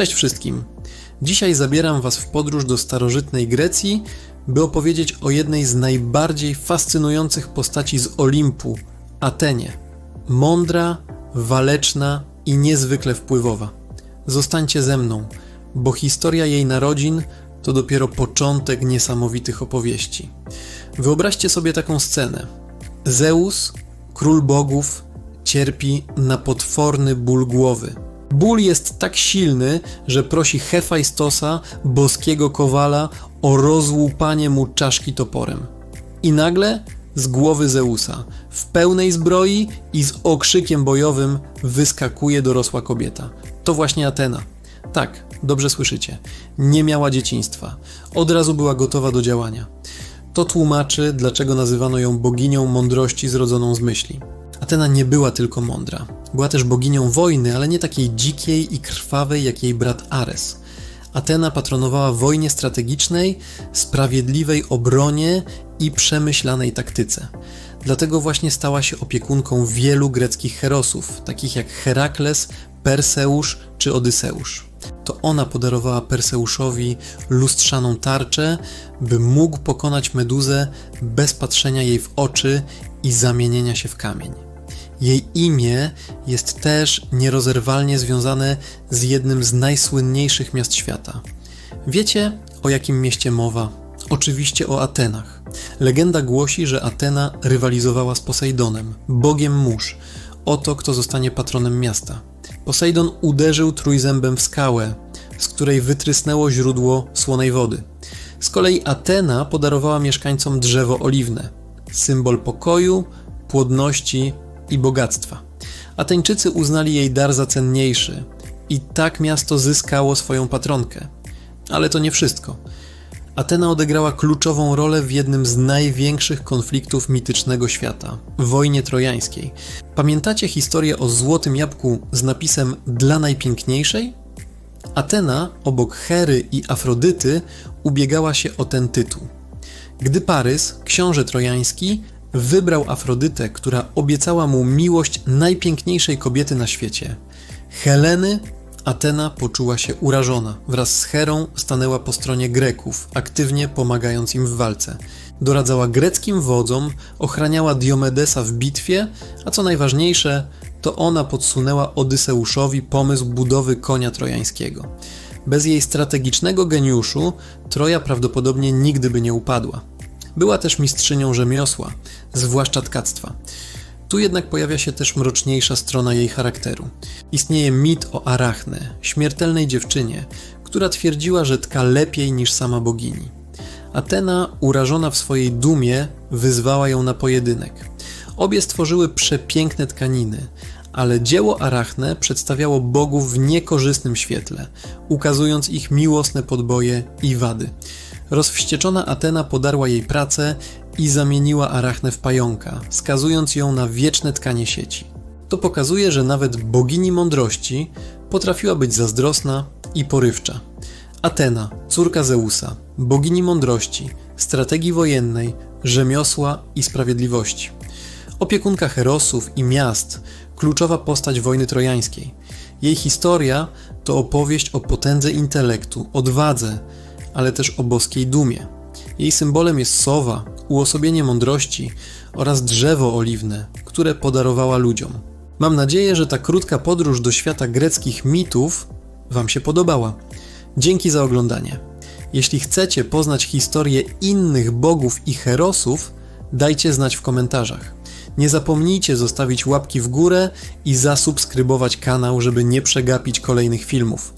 Cześć wszystkim. Dzisiaj zabieram Was w podróż do starożytnej Grecji, by opowiedzieć o jednej z najbardziej fascynujących postaci z Olimpu Atenie. Mądra, waleczna i niezwykle wpływowa. Zostańcie ze mną, bo historia jej narodzin to dopiero początek niesamowitych opowieści. Wyobraźcie sobie taką scenę. Zeus, król bogów, cierpi na potworny ból głowy. Ból jest tak silny, że prosi Hefajstosa, boskiego kowala, o rozłupanie mu czaszki toporem. I nagle z głowy Zeusa, w pełnej zbroi i z okrzykiem bojowym wyskakuje dorosła kobieta. To właśnie Atena. Tak, dobrze słyszycie. Nie miała dzieciństwa. Od razu była gotowa do działania. To tłumaczy, dlaczego nazywano ją boginią mądrości zrodzoną z myśli. Atena nie była tylko mądra. Była też boginią wojny, ale nie takiej dzikiej i krwawej jak jej brat Ares. Atena patronowała wojnie strategicznej, sprawiedliwej obronie i przemyślanej taktyce. Dlatego właśnie stała się opiekunką wielu greckich herosów, takich jak Herakles, Perseusz czy Odyseusz. To ona podarowała Perseuszowi lustrzaną tarczę, by mógł pokonać Meduzę bez patrzenia jej w oczy i zamienienia się w kamień. Jej imię jest też nierozerwalnie związane z jednym z najsłynniejszych miast świata. Wiecie, o jakim mieście mowa? Oczywiście o Atenach. Legenda głosi, że Atena rywalizowała z Posejdonem, bogiem mórz, o to, kto zostanie patronem miasta. Posejdon uderzył trójzębem w skałę, z której wytrysnęło źródło słonej wody. Z kolei Atena podarowała mieszkańcom drzewo oliwne, symbol pokoju, płodności i bogactwa. Ateńczycy uznali jej dar za cenniejszy i tak miasto zyskało swoją patronkę. Ale to nie wszystko. Atena odegrała kluczową rolę w jednym z największych konfliktów mitycznego świata wojnie trojańskiej. Pamiętacie historię o złotym jabłku z napisem dla najpiękniejszej? Atena, obok Hery i Afrodyty, ubiegała się o ten tytuł. Gdy Parys, książę trojański, wybrał Afrodytę, która obiecała mu miłość najpiękniejszej kobiety na świecie, Heleny, Atena poczuła się urażona. Wraz z Herą stanęła po stronie Greków, aktywnie pomagając im w walce. Doradzała greckim wodzom, ochraniała Diomedesa w bitwie, a co najważniejsze, to ona podsunęła Odyseuszowi pomysł budowy konia trojańskiego. Bez jej strategicznego geniuszu Troja prawdopodobnie nigdy by nie upadła. Była też mistrzynią rzemiosła, zwłaszcza tkactwa. Tu jednak pojawia się też mroczniejsza strona jej charakteru. Istnieje mit o Arachne, śmiertelnej dziewczynie, która twierdziła, że tka lepiej niż sama bogini. Atena, urażona w swojej dumie, wyzwała ją na pojedynek. Obie stworzyły przepiękne tkaniny, ale dzieło Arachne przedstawiało bogów w niekorzystnym świetle, ukazując ich miłosne podboje i wady. Rozwścieczona Atena podarła jej pracę i zamieniła Arachnę w pająka, skazując ją na wieczne tkanie sieci. To pokazuje, że nawet bogini mądrości potrafiła być zazdrosna i porywcza. Atena, córka Zeusa, bogini mądrości, strategii wojennej, rzemiosła i sprawiedliwości. Opiekunka herosów i miast, kluczowa postać wojny trojańskiej. Jej historia to opowieść o potędze intelektu, odwadze, ale też o boskiej dumie. Jej symbolem jest sowa, uosobienie mądrości oraz drzewo oliwne, które podarowała ludziom. Mam nadzieję, że ta krótka podróż do świata greckich mitów Wam się podobała. Dzięki za oglądanie. Jeśli chcecie poznać historię innych bogów i herosów, dajcie znać w komentarzach. Nie zapomnijcie zostawić łapki w górę i zasubskrybować kanał, żeby nie przegapić kolejnych filmów.